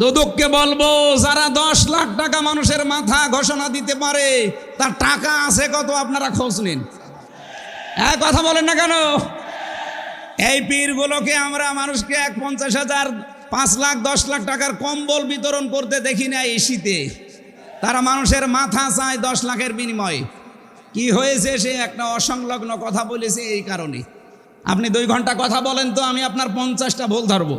দুদককে বলব, যারা দশ লাখ টাকা মানুষের মাথা ঘোষণা দিতে পারে, তার টাকা আছে কত আপনারা খোঁজ নিন। এক কথা বলেন না কেন? এই পীরগুলোকে আমরা মানুষকে এক পঞ্চাশ হাজার, পাঁচ লাখ, দশ লাখ টাকার কম্বল বিতরণ করতে দেখি না এই শীতে। তারা মানুষের মাথা চায় দশ লাখের বিনিময়ে। কি হয়েছে সে একটা অসংলগ্ন কথা বলেছে এই কারণে। আপনি দুই ঘণ্টা কথা বলেন তো, আমি আপনার পঞ্চাশটা ভুল ধরবো।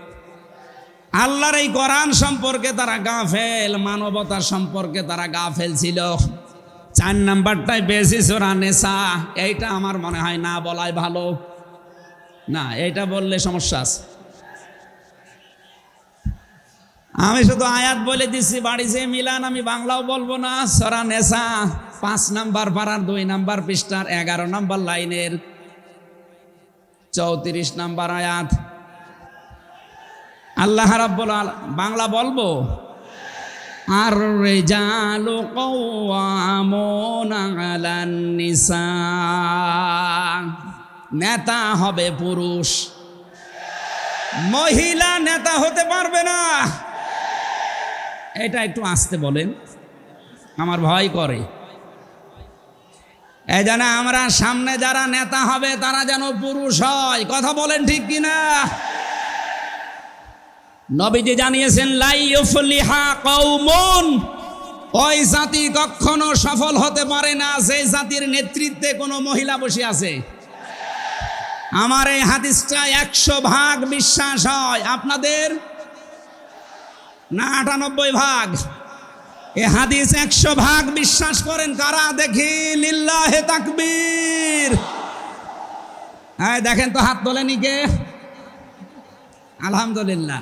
আল্লাহর এই কোরআন সম্পর্কে তারা গাফেল, মানবতা সম্পর্কে তারা গাফেল ছিল। চার নাম্বারটাই বেশি সোরা নেশা এইটা আমার মনে হয় না বলাই ভালো। না, এইটা বললে সমস্যা আছে। আমি শুধু আয়াত বলে দিচ্ছি বাড়ি যে মিলান আমি বাংলাও বলব না। সরা নেশা পাঁচ নাম্বার পাড়ার দুই নাম্বার পৃষ্ঠার এগারো নাম্বার লাইনের চৌত্রিশ নাম্বার আয়াত। আল্লাহ রাব্বুল আল- বাংলা বলব? আর রেজালু নিসা। নেতা হবে পুরুষ। মহিলা নেতা হতে পারবে না। এটা একটু আসতে বলেন। আমার ভয় করে। এই যেন আমরা সামনে যারা নেতা হবে, তারা যেন পুরুষ হয়। কথা বলেন ঠিক কিনা? নবীজি জানিয়েছেন লাইফলিহা কৌমন ওই জাতি কখনো সফল হতে পারে না সেই জাতির নেতৃত্বে কোনো মহিলা বসে আছে। আমার এই হাদিসটা একশো ভাগ বিশ্বাস হয়। আপনাদের? না, আটানব্বই ভাগ। এ হাদিস একশো ভাগ বিশ্বাস করেন। কারা? দেখি, লিল্লাহে তাকবীর। হ্যাঁ দেখেন তো হাত তোলেনি কে? আলহামদুলিল্লাহ।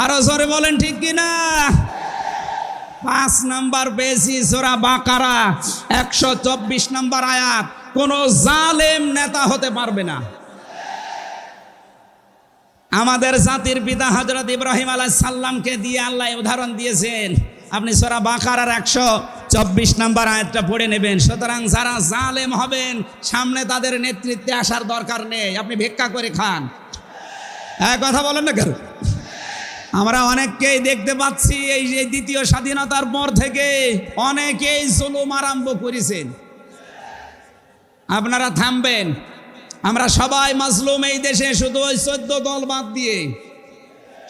আরও জোরে বলেন, ঠিক কিনা? পাঁচ নাম্বার পেয়েছি সোরা বাকারা, একশো চব্বিশ নম্বর আয়াত। কোন জালেম নেতা হতে পারবে না। আমাদের জাতির পিতা হজরত ইব্রাহিম আলাহ সাল্লামকে দিয়ে আল্লাহ উদাহরণ দিয়েছেন। আপনি সোরা বাকারার একশো চব্বিশ নম্বর আয়াতটা পড়ে নেবেন। সুতরাং যারা জালেম হবেন, সামনে তাদের নেতৃত্বে আসার দরকার নেই। আপনি ভিক্ষা করে খান। হ্যাঁ কথা বলেন না কেন? আমরা অনেককেই দেখতে পাচ্ছি এই যে দ্বিতীয় স্বাধীনতার পর থেকে অনেকেই জুলুম আরম্ভ করেছেন আপনারা থামবেন। আমরা সবাই মাজলুম এই দেশে, শুধু ওই চোদ্দ দল বাদ দিয়ে।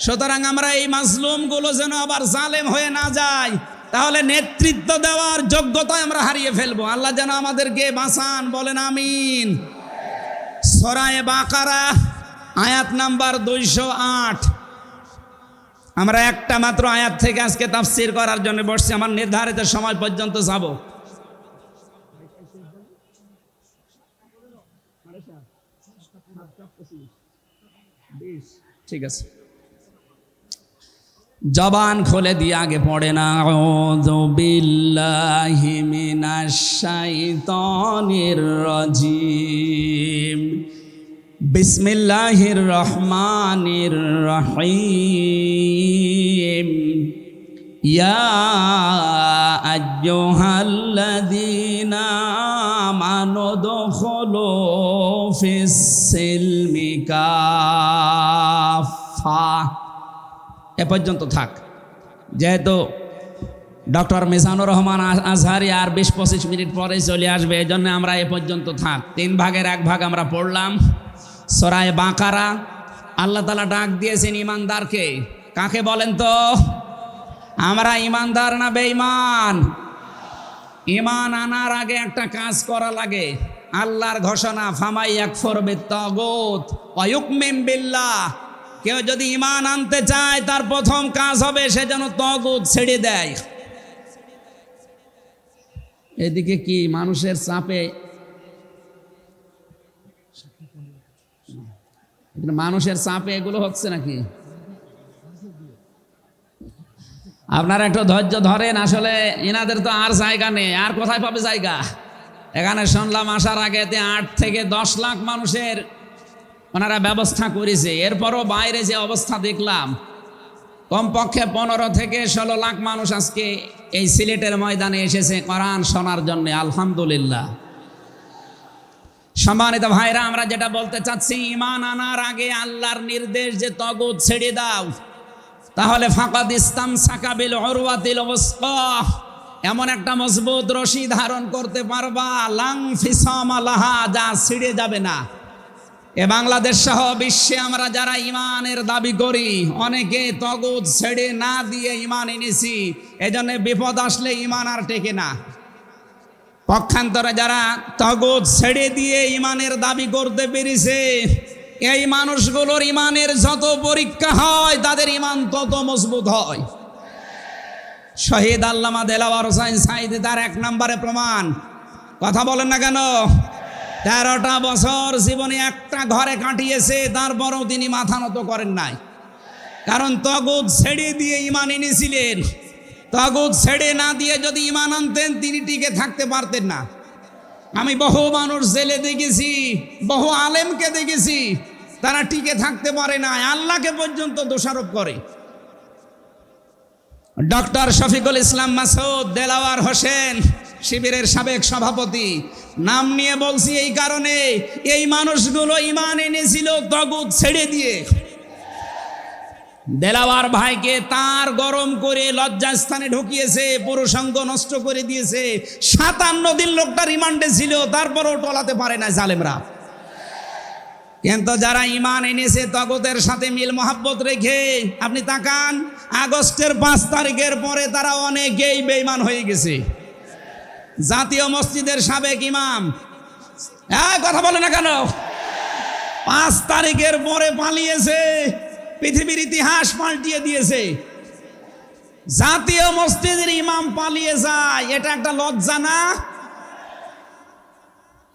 সুতরাং আমরা এই মাজলুমগুলো যেন আবার জালেম হয়ে না যায়, তাহলে নেতৃত্ব দেওয়ার যোগ্যতায় আমরা হারিয়ে ফেলব। আল্লাহ যেন আমাদেরকে বাঁচান, বলেন আমিন। সরায় বাকারা, আয়াত নাম্বার দুইশো আট। আমরা একটা মাত্র আয়াত থেকে আজকে তাফসির করার জন্য বসছি, আমার নির্ধারিত সময় পর্যন্ত যাব। ঠিক আছে। জবান খুলে দিয়ে আগে পড়ে না। বিল্লাহি মিনাশ শাইতানির রাজিম। বিসমিল্লাহির রহমানির রহিম। ইয়া আইয়ুহাল্লাযীনা আমানু দুখুলু এ পর্যন্ত থাক। যেহেতু ডক্টর মিজানুর রহমান আজহারি আর বিশ পঁচিশ মিনিট পরে চলে আসবে এই জন্য আমরা এ পর্যন্ত থাক। তিন ভাগের এক ভাগ আমরা পড়লাম। সরায় বাঁকারা। আল্লাহ তালা ডাক দিয়েছেন ইমানদারকে কাকে বলেন তো? আমরা ইমানদার না বেঈমান? ইমান আনার আগে একটা কাজ করা লাগে। আল্লাহর ঘোষণা ফামাই এক ফরবে তগত অয়ুকমিম বিল্লাহ। কেউ যদি ইমান আনতে চায়, তার প্রথম কাজ হবে সে যেন তগুত ছেড়ে দেয়। এদিকে কি মানুষের চাপে মানুষের চাপে এগুলো হচ্ছে নাকি? আপনারা একটু ধৈর্য ধরেন, আসলে এনাদের তো আর জায়গা নেই, আর কোথায় পাবে জায়গা? এখানে শুনলাম আসার আগেতে আট থেকে দশ লাখ মানুষের ওনারা ব্যবস্থা করেছে। এরপরও বাইরে যে অবস্থা দেখলাম, কমপক্ষে পনেরো থেকে ষোলো লাখ মানুষ আজকে এই সিলেটের ময়দানে এসেছে কোরআন শোনার জন্য, আলহামদুলিল্লাহ। সম্মানিত ভাইরা, আমরা যেটা বলতে চাচ্ছি ইমান আনার আগে আল্লাহর নির্দেশ যে তগুদ ছেড়ে দাও। তাহলে ফাঁকাদ ইসলাম সাকাবিল অরুয়াতিল এমন একটা মজবুত রশি ধারণ করতে পারবা, লাং ফিসাম আলাহা যা ছিঁড়ে যাবে না। এ বাংলাদেশ সহ বিশ্বে আমরা যারা ইমানের দাবি করি, অনেকে তগুদ ছেড়ে না দিয়ে ইমান এনেছি। এজন্য বিপদ আসলে ইমান আর টেকে না। পক্ষান্তরে যারা তগদ ছেড়ে দিয়ে ইমানের দাবি করতে পেরেছে, এই মানুষগুলোর ইমানের যত পরীক্ষা হয়, তাদের ইমান তত মজবুত হয়। শহীদ আল্লামা দেলাওয়ার হোসাইন সাইদি তার এক নম্বরে প্রমাণ। কথা বলেন না কেন? তেরোটা বছর জীবনে একটা ঘরে কাটিয়েছে, তারপরেও তিনি মাথা নত করেন নাই। কারণ তগুদ ছেড়ে দিয়ে ইমান এনেছিলেন। তগুদ ছেড়ে না দিয়ে যদি ইমান আনতেন, তিনি টিকে থাকতে পারতেন না। আমি বহু মানুষ জেলে দেখেছি, বহু আলেমকে দেখেছি, তারা টিকে থাকতে পারে না, আল্লাহকে পর্যন্ত দোষারোপ করে। ডক্টর শফিকুল ইসলাম মাসুদ দেলাওয়ার হোসেন, শিবিরের সাবেক সভাপতি, নাম নিয়ে বলছি এই কারণে, এই মানুষগুলো ইমান এনেছিল তগুদ ছেড়ে দিয়ে। দেলাওয়ার ভাইকে তার গরম করে লজ্জাস্থানে ঢুকিয়েছে, পুরুষাঙ্গ নষ্ট করে দিয়েছে। সাতান্ন দিন লোকটা রিমান্ডে ছিল, তারপরও টলাতে পারে না জালেমরা। কিন্তু যারা ইমান এনেছে, তগতের সাথে মিল মহাব্বত রেখে আপনি তাকান, আগস্টের পাঁচ তারিখের পরে তারা অনেকেই বেইমান হয়ে গেছে। জাতীয় মসজিদের সাবেক ইমাম। হ্যাঁ কথা বলে না কেন? পাঁচ তারিখের পরে পালিয়েছে। পৃথিবীর ইতিহাস পাল্টিয়ে দিয়েছে। জাতীয় মসজিদের ইমাম পালিয়ে যায়। এটা একটা লজ্জা না?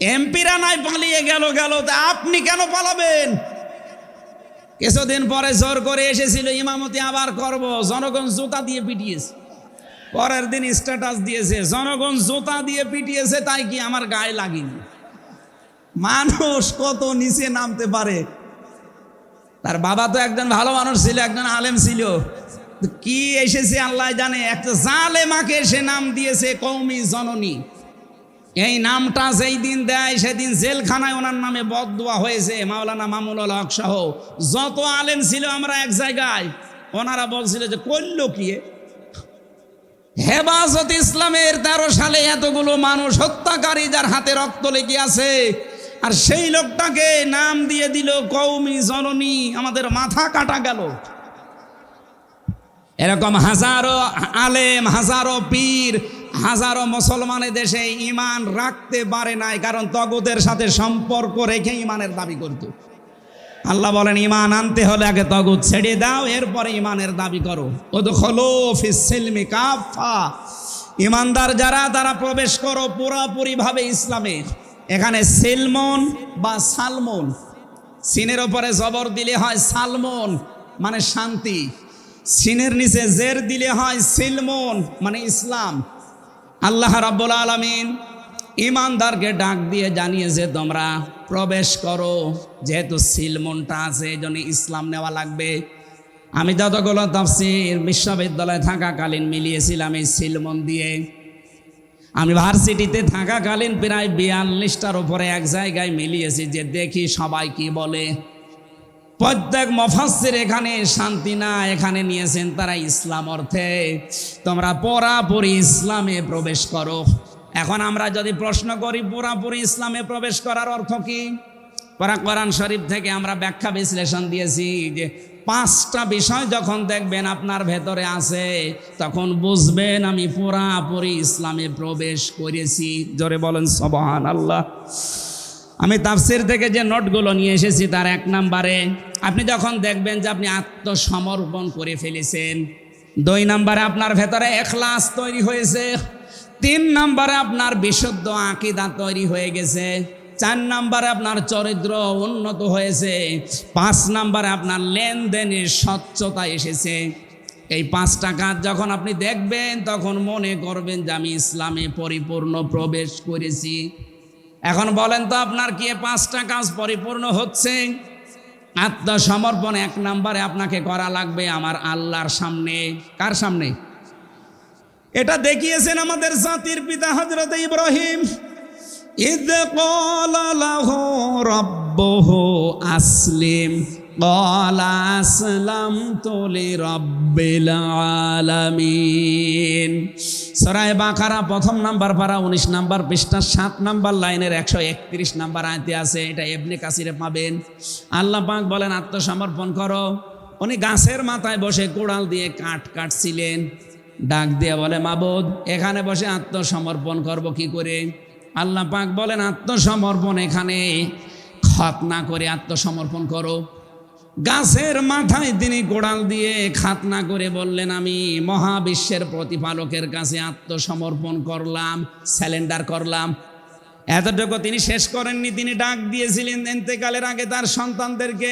এমপিরা নাই, পালিয়ে গেল গেল। তা আপনি কেন পালাবেন? কিছুদিন পরে জোর করে এসেছিল, ইমামতি আবার করব। জনগণ জুতা দিয়ে পিটিয়েছে। পরের দিন স্ট্যাটাস দিয়েছে। জনগণ জুতা দিয়ে পিটিয়েছে, তাই কি আমার গায়ে লাগেনি? মানুষ কত নিচে নামতে পারে? তার বাবা তো একজন ভালো মানুষ ছিল, একজন আলেম ছিল। কি এসেছে আল্লাহ জানে? একটা জালেমাকে সে নাম দিয়েছে কৌমি জননী। এই নামটা যেই দিন দেয়, সেদিন জেলখানায় ওনার নামে বদদোয়া হয়েছে, মাওলানা মামুল হক সহ। যত আলেম ছিল আমরা এক জায়গায়, ওনারা বলছিল যে, করল কি এ? হেফাজত ইসলামের তেরো সালে এতগুলো মানুষ হত্যাকারী যার হাতে রক্ত লেগে আছে আর সেই লোকটাকে নাম দিয়ে দিল কৌমি জননী, আমাদের মাথা কাটা গেল। এরকম হাজারো আলেম, হাজারো পীর, হাজারো মুসলমানের দেশে ইমান রাখতে পারে নাই, কারণ তগতের সাথে সম্পর্ক রেখে ইমানের দাবি করত। আল্লাহ বলেন ইমান আনতে হলে আগে তগুত ছেড়ে দাও, এরপরে ইমানের দাবি করো। কাফা ইমানদার যারা, তারা প্রবেশ করো পুরাপুরিভাবে ইসলামে এখানে সেলমন বা সালমন। সিনের ওপরে জবর দিলে হয় সালমন মানে শান্তি। সিনের নিচে জের দিলে হয় সিলমন মানে ইসলাম। আল্লাহ রাব্বুল আলামিন ইমানদারকে ডাক দিয়ে জানিয়েছে তোমরা প্রবেশ করো, যেহেতু সিলমনটা আছে এই জন্য ইসলাম নেওয়া লাগবে। আমি যতগুলো তাফসির বিশ্ববিদ্যালয়ে থাকাকালীন মিলিয়েছিলাম এই সিলমন দিয়ে। আমি ভার্সিটিতে থাকাকালীন প্রায় বিয়াল্লিশটার উপরে এক জায়গায় মিলিয়েছি যে দেখি সবাই কি বলে। প্রত্যেক মফাসের এখানে শান্তি না, এখানে নিয়েছেন তারা ইসলাম অর্থে। তোমরা পুরাপুরি ইসলামে প্রবেশ করো। এখন আমরা যদি প্রশ্ন করি, পুরাপুরি ইসলামে প্রবেশ করার অর্থ কি? পরা কোরআন শরীফ থেকে আমরা ব্যাখ্যা বিশ্লেষণ দিয়েছি যে পাঁচটা বিষয় যখন দেখবেন আপনার ভেতরে আছে, তখন বুঝবেন আমি পুরাপুরি ইসলামে প্রবেশ করেছি। জোরে বলেন সবহান আল্লাহ আমি তাফসির থেকে যে নোটগুলো নিয়ে এসেছি তার এক নাম্বারে, আপনি যখন দেখবেন যে আপনি আত্মসমর্পণ করে ফেলেছেন, দুই নাম্বারে আপনার ভেতরে এখলাস তৈরি হয়েছে, তিন নাম্বারে আপনার বিশুদ্ধ আকিদা তৈরি হয়ে গেছে চার নাম্বারে আপনার চরিত্র উন্নত হয়েছে, পাঁচ নাম্বারে আপনার লেনদেনের স্বচ্ছতা এসেছে। এই পাঁচটা কাজ যখন আপনি দেখবেন, তখন মনে করবেন যে আমি ইসলামে পরিপূর্ণ প্রবেশ করেছি। এখন বলেন তো আপনার কি পাঁচটা কাজ পরিপূর্ণ হচ্ছে? আত্মসমর্পণ এক নম্বরে আপনাকে করা লাগবে আমার আল্লাহর সামনে। কার সামনে? এটা দেখিয়েছেন আমাদের জাতির পিতা হজরত ইব্রাহিম। ইদ লাহু রব্বহু আসলিম قال أسلمت لرب العالمين সরাই বাকারা প্রথম নাম্বার পারা উনিশ নাম্বার পৃষ্ঠা সাত নাম্বার লাইনের একশো একত্রিশ নাম্বার আয়তে আছে এটা এবনে কাসিরে পাবেন আল্লাহ পাক বলেন আত্মসমর্পণ করো উনি গাছের মাথায় বসে কোড়াল দিয়ে কাঠ কাটছিলেন ডাক দিয়ে বলে মাবুদ এখানে বসে আত্মসমর্পণ করব কি করে আল্লাহ পাক বলেন, আত্মসমর্পণ এখানে। খত না করে আত্মসমর্পণ করো। গাছের মাথায় তিনি গোড়াল দিয়ে খাতনা করে বললেন, আমি মহাবিশ্বের প্রতিপালকের কাছে আত্মসমর্পণ করলাম স্যালেন্ডার করলাম। এতটুকু তিনি শেষ করেননি। তিনি ডাক দিয়েছিলেন, এতেকালের আগে তার সন্তানদেরকে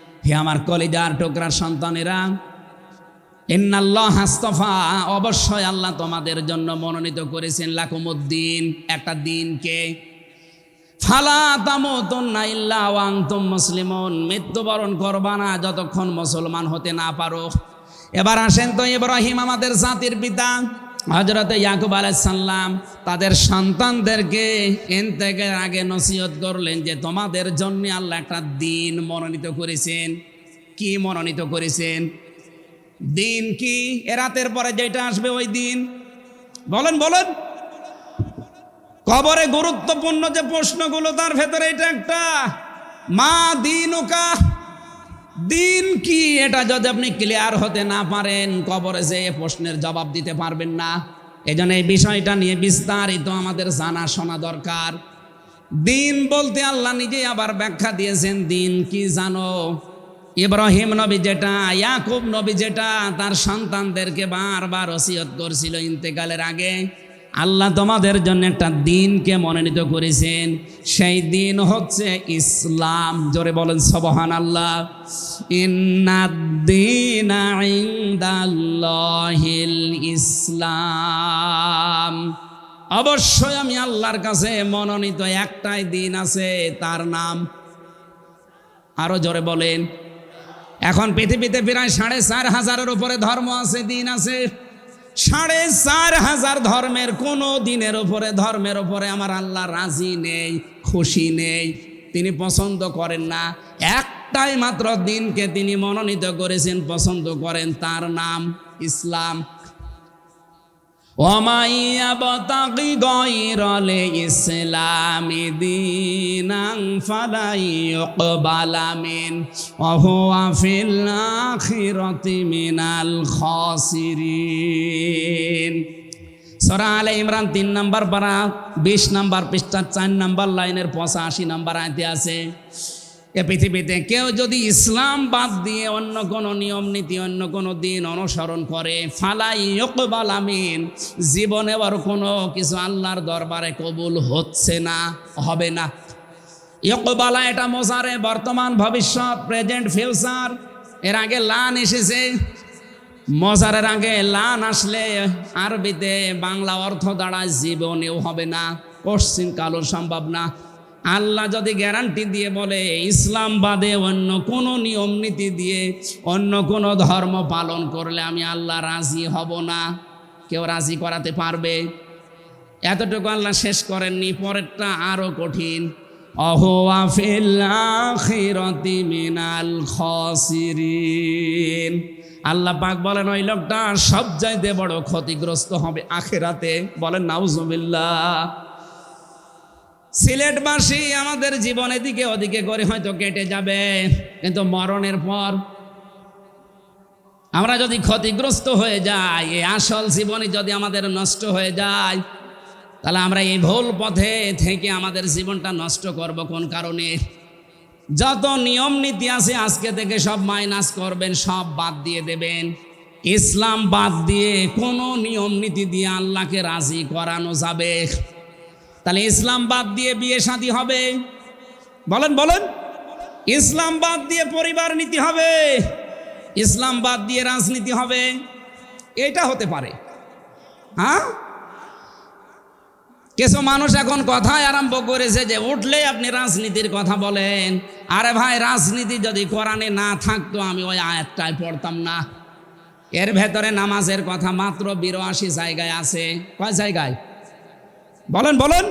হে আমার কলিজার টুকরার সন্তানেরা হাস্তফা অবশ্যই আল্লাহ তোমাদের জন্য মনোনীত করেছেন লাকুমুদ্দিন, একটা দিনকে ফালা মুসলিমুন। মৃত্যুবরণ করবা না যতক্ষণ মুসলমান হতে না পারো। এবার আসেন তো ইব্রাহিম আমাদের জাতির পিতা। হজরত ইয়াকুব আলাইসাল্লাম তাদের সন্তানদেরকে এনতেকের আগে নসিহত করলেন যে তোমাদের জন্য আল্লাহ একটা দিন মনোনীত করেছেন। কি মনোনীত করেছেন? দিন কি? এ রাতের পরে যেটা আসবে ওই দিন। বলেন বলেন। কবরে গুরুত্বপূর্ণ যে প্রশ্নগুলো তার ভেতরে এটা একটা। মা দিন ওকা দিন কি এটা যদি আপনি ক্লিয়ার হতে না পারেন, কবরে যে প্রশ্নের জবাব দিতে পারবেন না। এজন্য এই বিষয়টা নিয়ে বিস্তারিত আমাদের জানা শোনা দরকার। দিন বলতে আল্লাহ নিজেই আবার ব্যাখ্যা দিয়েছেন, দিন কি জানো? ইব্রাহিম নবী যেটা, ইয়াকুব নবী যেটা, তার সন্তানদেরকে বারবার ওসিয়ত করছিল ইন্তেকালের আগে। আল্লাহ তোমাদের জন্য একটা দিনকে মনোনীত করেছেন। সেই দিন হচ্ছে ইসলাম। জোরে বলেন সবহান আল্লাহ ইন্নাদ্দিন ইসলাম। অবশ্যই আমি আল্লাহর কাছে মনোনীত একটাই দিন আছে, তার নাম আরও জোরে বলেন। এখন পৃথিবীতে প্রায় সাড়ে চার হাজারের উপরে ধর্ম আছে, দিন আছে। সাড়ে চার হাজার ধর্মের কোনো দিনের ওপরে ধর্মের ওপরে আমার আল্লাহ রাজি নেই, খুশি নেই, তিনি পছন্দ করেন না। একটাই মাত্র দিনকে তিনি মনোনীত করেছেন, পছন্দ করেন, তার নাম ইসলাম। ওমাইয়াবতাকি গয়রলে ইসলামি দিনাং ফালাই ইকবালামিন ওহুয়া ফিল আখিরাতি মিনাল খাসিরিন। সরা আলে ইমরান তিন নম্বর পারা, বিশ নম্বর পৃষ্ঠা, চার নম্বর লাইনের পঁচাশি নম্বর আয়তে আছে এ পৃথিবীতে কেউ যদি ইসলাম বাদ দিয়ে অন্য কোনো নিয়ম নীতি, অন্য কোনো দিন অনুসরণ করে, ফালাই ইকবাল আমিন, জীবনে আর কোনো কিছু আল্লাহর দরবারে কবুল হচ্ছে না, হবে না। ইকবালা এটা মোজারে বর্তমান ভবিষ্যৎ, প্রেজেন্ট ফিউচার, এর আগে লান এসেছে। মজারের আগে লান আসলে আরবিতে বাংলা অর্থ দাঁড়ায় জীবনেও হবে না পশ্চিম কালো সম্ভব না। আল্লাহ যদি গ্যারান্টি দিয়ে বলে, ইসলাম বাদে অন্য কোনো নিয়ম নীতি দিয়ে অন্য কোনো ধর্ম পালন করলে আমি আল্লাহ রাজি হব না। কেউ রাজি করাতে পারবে? এতটুকু আল্লাহ শেষ করেননি, পরেরটা আরও কঠিন। মিনাল আল্লাহ পাক বলেন, ওই লোকটা সব চাইতে বড় ক্ষতিগ্রস্ত হবে আখেরাতে। বলেন, নাউজুবিল্লাহ। সিলেটবাসী আমাদের জীবন এদিকে ওদিকে করে হয়তো কেটে যাবে। কিন্তু মরণের পর আমরা যদি ক্ষতিগ্রস্ত হয়ে যাই, এই আসল জীবনে যদি আমাদের নষ্ট হয়ে যায়, তাহলে আমরা এই ভুল পথে থেকে আমাদের জীবনটা নষ্ট করব কোন কারণে? যত নিয়ম নীতি আছে আজকে থেকে সব মাইনাস করবেন, সব বাদ দিয়ে দেবেন। ইসলাম বাদ দিয়ে কোনো নিয়ম নীতি দিয়ে আল্লাহকে রাজি করানো যাবে। তাহলে ইসলাম বাদ দিয়ে বিয়ে শাদী হবে। বলেন বলেন। ইসলাম বাদ দিয়ে পরিবার নীতি হবে। ইসলাম বাদ দিয়ে রাজনীতি হবে। এটা হতে পারে। হ্যাঁ? কিছু মানুষ এখন কথাই আরম্ভ করেছে যে উঠলে আপনি রাজনীতির কথা বলেন। আরে ভাই, রাজনীতি যদি কোরআনে না থাকতো, আমি ওই আয়াতটায় পড়তাম না। এর ভেতরে নামাজের কথা মাত্র বিরাশি জায়গায় আছে। কয় জায়গায়? বলেন বলেন।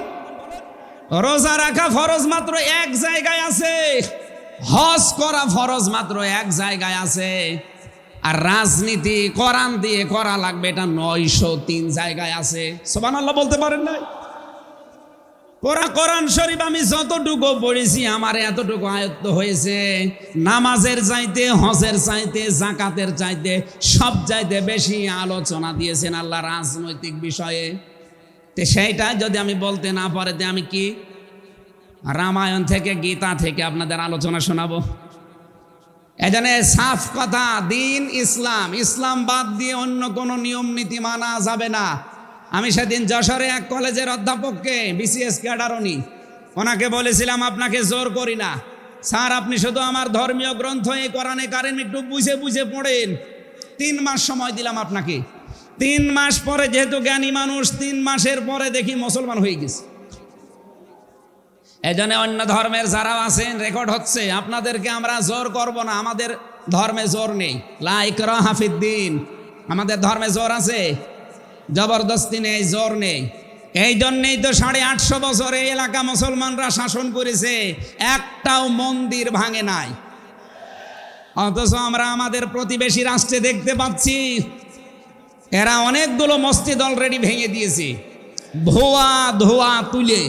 রোজা রাখা ফরজ মাত্র এক জায়গায় আছে, হজ করা ফরজ মাত্র এক জায়গায় আছে, আর রাজনীতি, কোরআন দিয়ে করা লাগবে এটা নয়শো তিন জায়গায় আছে। সোবান আল্লাহ বলতে পারেন নাই? পোড়া কোরআন শরীফ আমি যতটুকু পড়েছি, আমার এতটুকু আয়ত্ত হয়েছে। নামাজের চাইতে, হজের চাইতে, জাকাতের চাইতে সব চাইতে বেশি আলোচনা দিয়েছেন আল্লাহ রাজনৈতিক বিষয়ে। তো সেইটা যদি আমি বলতে না পারে, তে আমি কি? রামায়ণ থেকে, গীতা থেকে আপনাদের আলোচনা শোনাবো। এজন্য সাফ কথা, দিন ইসলাম ইসলাম বাদ দিয়ে অন্য কোনো নিয়ম নীতি মানা যাবে না। আমি সেদিন যশোরে এক কলেজের অধ্যাপককে বিসিএস ক্যাডার উনি ওনাকে বলেছিলাম, আপনাকে জোর করি না। স্যার, আপনি শুধু আমার ধর্মীয় গ্রন্থ এই কোরআনে কারেন একটু বুঝে বুঝে পড়েন। তিন মাস সময় দিলাম আপনাকে। তিন মাস পরে যেহেতু জ্ঞানী মানুষ, তিন মাসের পরে দেখি মুসলমান হয়ে গেছে। এজন্য অন্য ধর্মের যারা আছেন রেকর্ড হচ্ছে, আপনাদেরকে আমরা জোর করব না, আমাদের ধর্মে জোর নেই। লাইক হাফিদ্দিন আমাদের ধর্মে জোর আছে? জবরদস্তি নেই, জোর নেই। এই জন্যেই তো সাড়ে আটশো বছর এই এলাকা মুসলমানরা শাসন করেছে, একটাও মন্দির ভাঙে নাই। অথচ আমরা আমাদের প্রতিবেশী রাষ্ট্রে দেখতে পাচ্ছি এরা অনেকগুলো মসজিদ অলরেডি ভেঙে দিয়েছে। ধোয়া ধোয়া তুলে।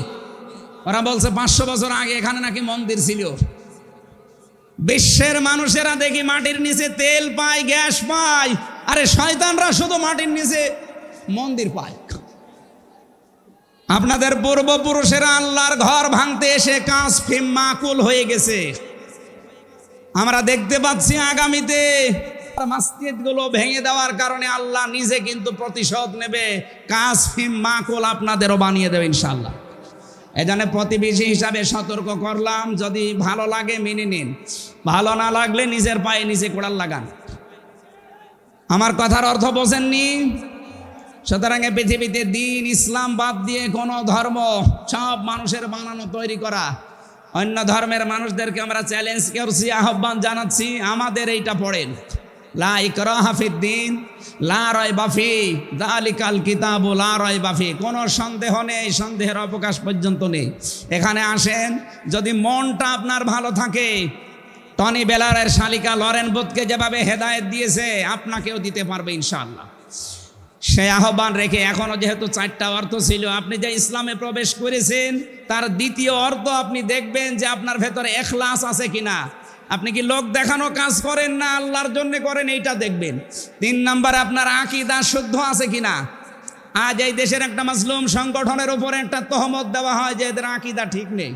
ওরা বলছে, পাঁচশো বছর আগে এখানে নাকি মন্দির ছিল। বিশ্বের মানুষেরা দেখি মাটির নিচে তেল পায়, গ্যাস পায়। আরে শয়তানরা শুধু মাটির নিচে মন্দির পায়। আপনাদের পূর্বপুরুষেরা আল্লাহর ঘর ভাঙতে এসে কাঁচ ফিম মাকুল হয়ে গেছে। আমরা দেখতে পাচ্ছি আগামীতে মাসজিদগুলো ভেঙে দেওয়ার কারণে আল্লাহ নিজে কিন্তু প্রতিশোধ নেবে। কাজ ফিম মাকুল আপনাদেরও বানিয়ে দেবে ইনশাল্লাহ এজন্য প্রতিবেশী হিসাবে সতর্ক করলাম, যদি ভালো লাগে মেনে নিন। ভালো না লাগলে নিজের পায়ে নিজে কোড়াল লাগান। আমার কথার অর্থ বোঝেননি? সুতরাং পৃথিবীতে দিন, ইসলাম বাদ দিয়ে কোনো ধর্ম, সব মানুষের বানানো, তৈরি করা। অন্য ধর্মের মানুষদেরকে আমরা চ্যালেঞ্জ করছি, আহ্বান জানাচ্ছি, আমাদের এইটা পড়েন। লা ইকরা হাফিদ্দিন লা রয় বাফি দালিকাল কিতাব লা রয় বাফি কোনো সন্দেহ নেই, সন্দেহের অবকাশ পর্যন্ত নেই। এখানে আসেন, যদি মনটা আপনার ভালো থাকে, টনি বেলারের শালিকা লরেন বুথকে যেভাবে হেদায়েত দিয়েছে, আপনাকেও দিতে পারবে ইনশাআল্লাহ। সে আহ্বান রেখে এখনও যেহেতু চারটা অর্থ ছিল, আপনি যে ইসলামে প্রবেশ করেছেন, তার দ্বিতীয় অর্থ আপনি দেখবেন যে আপনার ভেতরে এখলাস আছে কিনা। আপনি কি লোক দেখানো কাজ করেন না? আল্লাহর জন্য করেন, এইটা দেখবেন। তিন নাম্বার আপনার আকিদা শুদ্ধ আছে কিনা? আজ এই দেশের একটা মাসলুম সংগঠনের উপরে একটা তহমত দেওয়া হয় যে এদের আকিদা ঠিক নেই।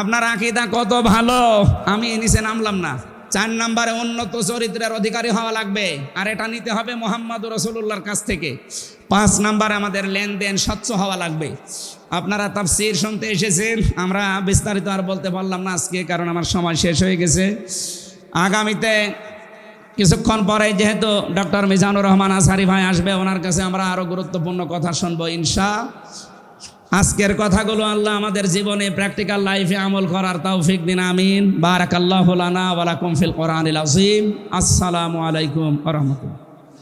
আপনার আকিদা কত ভালো? আমি নিচে নামলাম না। চার নাম্বারে উন্নত চরিত্রের অধিকারী হওয়া লাগবে। আর এটা নিতে হবে মোহাম্মদ রসুল্লাহর কাছ থেকে। পাঁচ নাম্বার আমাদের লেনদেন স্বচ্ছ হওয়া লাগবে। আপনারা তাফসির শুনতে এসেছেন, আমরা বিস্তারিত আর বলতে পারলাম না আজকে, কারণ আমার সময় শেষ হয়ে গেছে। আগামীতে কিছুক্ষণ পরে যেহেতু ডক্টর মিজানুর রহমান আসারি ভাই আসবে, ওনার কাছে আমরা আরও গুরুত্বপূর্ণ কথা শুনব ইনশা। আজকের কথাগুলো আল্লাহ আমাদের জীবনে প্র্যাকটিক্যাল লাইফে আমল করার তৌফিক দিন, আমিন। বারাকাল্লাহ লানা ওয়ালাকুম ফিল কোরআনিল আজিম আসসালামু আলাইকুম রাহমাতুল্লাহ।